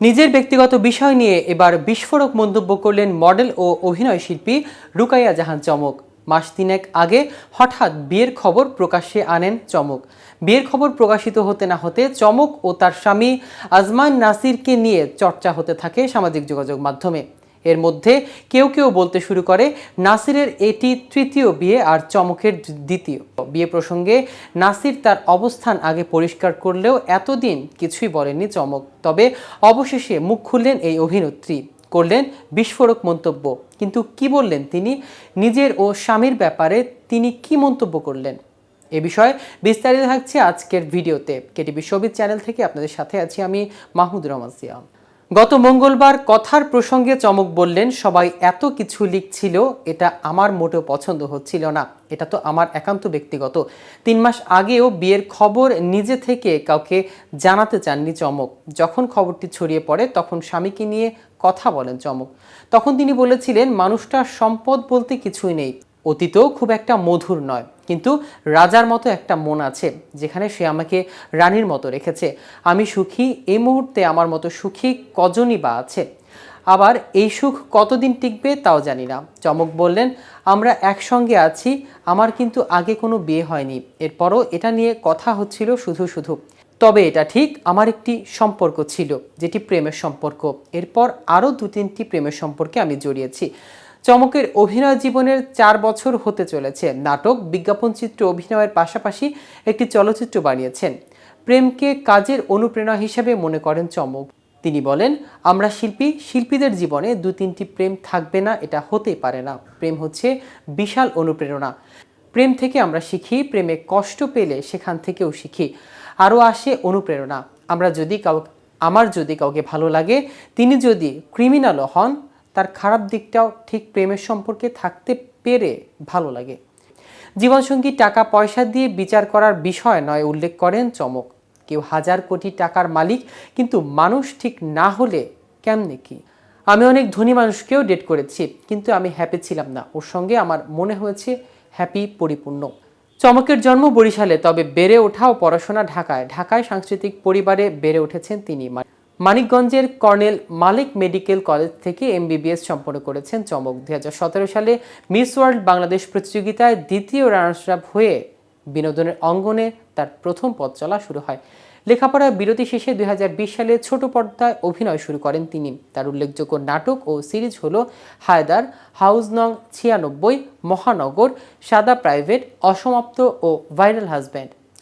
নিজের ব্যক্তিগত বিষয় নিয়ে এবার বিস্ফোরক মন্তব্য করলেন মডেল ও অভিনয় শিল্পী রুকাইয়া জাহান চমক। মাস তিনেক আগে হঠাৎ বিয়ের খবর প্রকাশ্যে আনেন চমক। বিয়ের খবর প্রকাশিত হতে না হতে চমক ও তার স্বামী আজমান নাসিরকে নিয়ে চর্চা হতে থাকে সামাজিক যোগাযোগ মাধ্যমে। এর মধ্যে কেউ কেউ বলতে শুরু করে, নাসিরের এটি তৃতীয় বিয়ে আর চমকের দ্বিতীয়। বিয়ে প্রসঙ্গে নাসির তার অবস্থান আগে পরিষ্কার করলেও এতদিন কিছুই বলেননি চমক। তবে অবশেষে মুখ খুললেন এই অভিনেত্রী। করলেন বিস্ফোরক মন্তব্য। কিন্তু কি বললেন তিনি? নিজের ও স্বামীর ব্যাপারে তিনি কি মন্তব্য করলেন? এ বিষয়ে বিস্তারিত থাকছে আজকের ভিডিওতে। কেটিভি সবিজ চ্যানেল থেকে আপনাদের সাথে আছি আমি মাহমুদ রহমান সিয়াম। গত মঙ্গলবার কথার প্রসঙ্গে চমক বললেন, সবাই এত কিছু লিখছিল, এটা আমার মোটেও পছন্দ হচ্ছিল না। এটা তো আমার একান্ত ব্যক্তিগত। তিন মাস আগেও বিয়ের খবর নিজে থেকে কাউকে জানাতে চাননি চমক। যখন খবরটি ছড়িয়ে পড়ে, তখন স্বামীকে নিয়ে কথা বলেন চমক। তখন তিনি বলেছিলেন, মানুষটার সম্পদ বলতে কিছুই নেই। অতীতও খুব একটা মধুর নয়। কিন্তু রাজার মতো একটা মন আছে যেখানে সে আমাকে রানীর মতো রেখেছে। আমি সুখী, এই মুহূর্তে আমার মতো সুখী কজনই বা আছে? আবার এই সুখ কতদিন টিকবে তাও জানি না। চমক বললেন, আমরা একসঙ্গে আছি, আমার কিন্তু আগে কোনো বিয়ে হয়নি। এরপরও এটা নিয়ে কথা হচ্ছিল শুধু শুধু। তবে এটা ঠিক, আমার একটি সম্পর্ক ছিল, যেটি প্রেমের সম্পর্ক। এরপর আরও দু তিনটি প্রেমের সম্পর্কে আমি জড়িয়েছি। চমকের অভিনয় জীবনের চার বছর হতে চলেছে। নাটক, বিজ্ঞাপন চিত্র অভিনয়ের পাশাপাশি একটি চলচ্চিত্র বানিয়েছেন। প্রেমকে কাজের অনুপ্রেরণা হিসেবে মনে করেন চমক। তিনি বলেন, আমরা শিল্পী, শিল্পীদের জীবনে দু তিনটি প্রেম থাকবে না, এটা হতেই পারে না। প্রেম হচ্ছে বিশাল অনুপ্রেরণা। প্রেম থেকে আমরা শিখি, প্রেমে কষ্ট পেলে সেখান থেকেও শিখি। আরও আসে অনুপ্রেরণা। আমরা যদি কাউ আমার যদি কাউকে ভালো লাগে, তিনি যদি ক্রিমিনালও হন তার খারাপ দিকটাও ঠিক প্রেমের সম্পর্কে থাকতে পেরে ভালো লাগে। জীবনসঙ্গী টাকা পয়সা দিয়ে বিচার করার বিষয় নয়, উল্লেখ করেন চমক। কেউ হাজার কোটি টাকার মালিক, কিন্তু মানুষ ঠিক না হলে কেমনে কি? আমি অনেক ধনী মানুষকেও ডেট করেছি, কিন্তু আমি হ্যাপি ছিলাম না। ওর সঙ্গে আমার মনে হয়েছে হ্যাপি পরিপূর্ণ। চমকের জন্ম বরিশালে, তবে বেড়ে ওঠা ও পড়াশোনা ঢাকায়। ঢাকায় সাংস্কৃতিক পরিবারে বেড়ে উঠেছেন তিনি। মানিকগঞ্জের কর্নেল মালিক মেডিকেল কলেজ থেকে এমবিবিএস সম্পন্ন করেছেন চমক। দু হাজার সতেরো সালে মিস ওয়ার্ল্ড বাংলাদেশ প্রতিযোগিতায় দ্বিতীয় রানার্স আপ হয়ে বিনোদনের অঙ্গনে তার প্রথম পথ চলা শুরু হয়। লেখাপড়ার বিরতি শেষে দুই হাজার বিশ সালে ছোট পর্দায় অভিনয় শুরু করেন তিনি। তার উল্লেখযোগ্য নাটক ও সিরিজ হল হায়দার হাউস নং ছিয়ানব্বই, মহানগর, সাদা প্রাইভেট, অসমাপ্ত ও ভাইরাল হাজব্যান্ড।